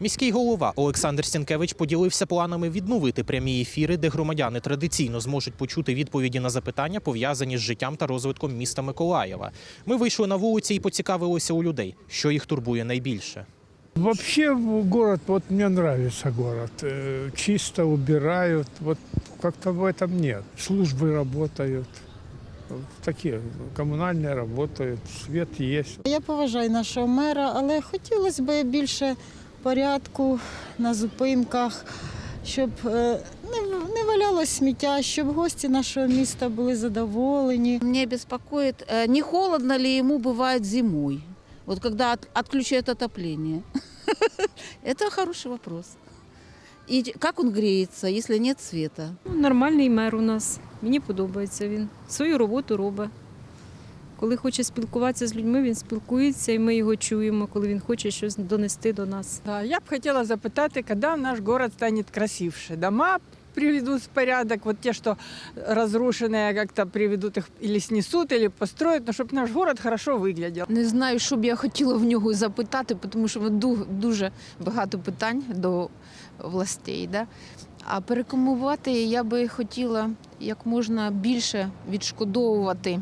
Міський голова Олександр Сінкевич поділився планами відновити прямі ефіри, де громадяни традиційно зможуть почути відповіді на запитання, пов'язані з життям та розвитком міста Миколаєва. Ми вийшли на вулиці і поцікавилися у людей, що їх турбує найбільше. Вообще в город, вот мне нравится город. Э, Чисто убирают, вот как-то в этом нет. Службы работают, э, такие коммунальные работают, свет есть. Я поважаю нашого мера, але хотілося б більше порядку на зупинках, щоб е, не, не валялось сміття, щоб гості нашого міста були задоволені. Меня беспокоит, э, не холодно ли ему бывает зимой, вот когда от- отключают отопление. Это хороший вопрос. И как он греется, если нет света? Ну, Нормальний мер у нас. Мені подобається він. Свою роботу робить. Коли хоче спілкуватися з людьми, він спілкується, і ми його чуємо, коли він хоче щось донести до нас. Да, я б хотіла запитати, коли наш город стане красивше. Дома приведут в порядок, вот те, что разрушенные, как-то приведут их или снесут, или построят, но чтобы наш город хорошо выглядел. Не знаю, що б я хотіла в нього запитати, тому що ду- дуже багато питань до властей. Да? А перекомувати я би хотіла як можна більше відшкодовувати е,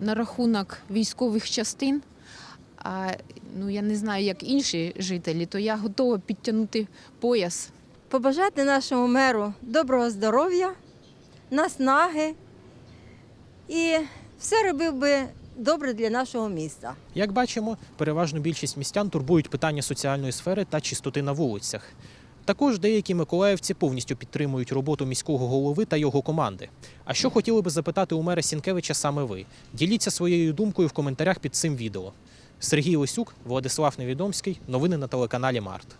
на рахунок військових частин. А, ну, я не знаю, як інші жителі, то я готова підтягнути пояс побажати нашому меру доброго здоров'я, наснаги і все робив би добре для нашого міста. Як бачимо, переважно більшість містян турбують питання соціальної сфери та чистоти на вулицях. Також деякі миколаївці повністю підтримують роботу міського голови та його команди. А що хотіли би запитати у мера Сінкевича саме ви? Діліться своєю думкою в коментарях під цим відео. Сергій Лисюк, Владислав Невідомський. Новини на телеканалі Март.